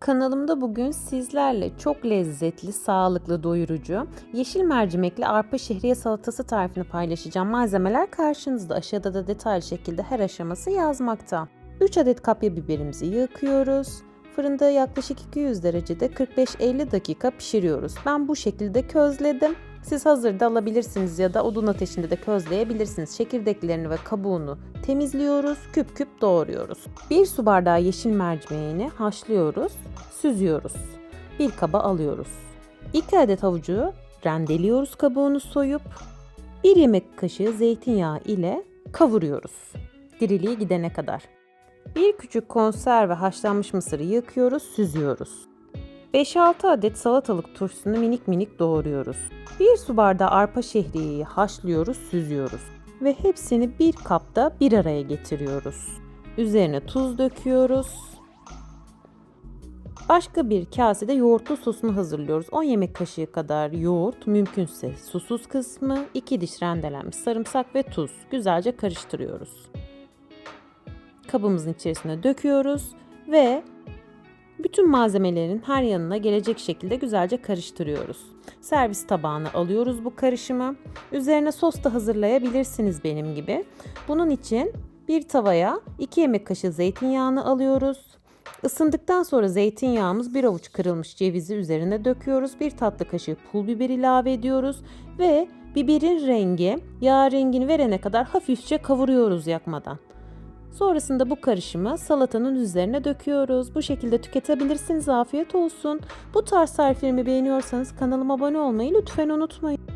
Kanalımda bugün sizlerle çok lezzetli, sağlıklı, doyurucu yeşil mercimekli arpa şehriye salatası tarifini paylaşacağım. Malzemeler karşınızda. Aşağıda da detaylı şekilde her aşaması yazmakta. 3 adet kapya biberimizi yıkıyoruz. Fırında yaklaşık 200 derecede 45-50 dakika pişiriyoruz. Ben bu şekilde közledim. Siz hazırda alabilirsiniz ya da odun ateşinde de közleyebilirsiniz. Çekirdeklerini ve kabuğunu temizliyoruz, küp küp doğruyoruz. Bir su bardağı yeşil mercimeğini haşlıyoruz, süzüyoruz. Bir kaba alıyoruz. 2 adet havucu rendeliyoruz kabuğunu soyup. 1 yemek kaşığı zeytinyağı ile kavuruyoruz. Diriliği gidene kadar. Bir küçük konserve haşlanmış mısırı yıkıyoruz, süzüyoruz. 5-6 adet salatalık turşusunu minik minik doğruyoruz. Bir su bardağı arpa şehriyeyi haşlıyoruz, süzüyoruz ve hepsini bir kapta bir araya getiriyoruz. Üzerine tuz döküyoruz. Başka bir kasede yoğurtlu sosunu hazırlıyoruz. 10 yemek kaşığı kadar yoğurt, mümkünse susuz kısmı, 2 diş rendelenmiş sarımsak ve tuz. Güzelce karıştırıyoruz. Kabımızın içerisine döküyoruz ve bütün malzemelerin her yanına gelecek şekilde güzelce karıştırıyoruz. Servis tabağına alıyoruz bu karışımı. Üzerine sos da hazırlayabilirsiniz benim gibi. Bunun için bir tavaya 2 yemek kaşığı zeytinyağını alıyoruz. Isındıktan sonra zeytinyağımız bir avuç kırılmış cevizi üzerine döküyoruz. Bir tatlı kaşığı pul biber ilave ediyoruz ve biberin rengi yağ rengini verene kadar hafifçe kavuruyoruz yakmadan. Sonrasında bu karışımı salatanın üzerine döküyoruz. Bu şekilde tüketebilirsiniz. Afiyet olsun. Bu tarz tariflerimi beğeniyorsanız kanalıma abone olmayı lütfen unutmayın.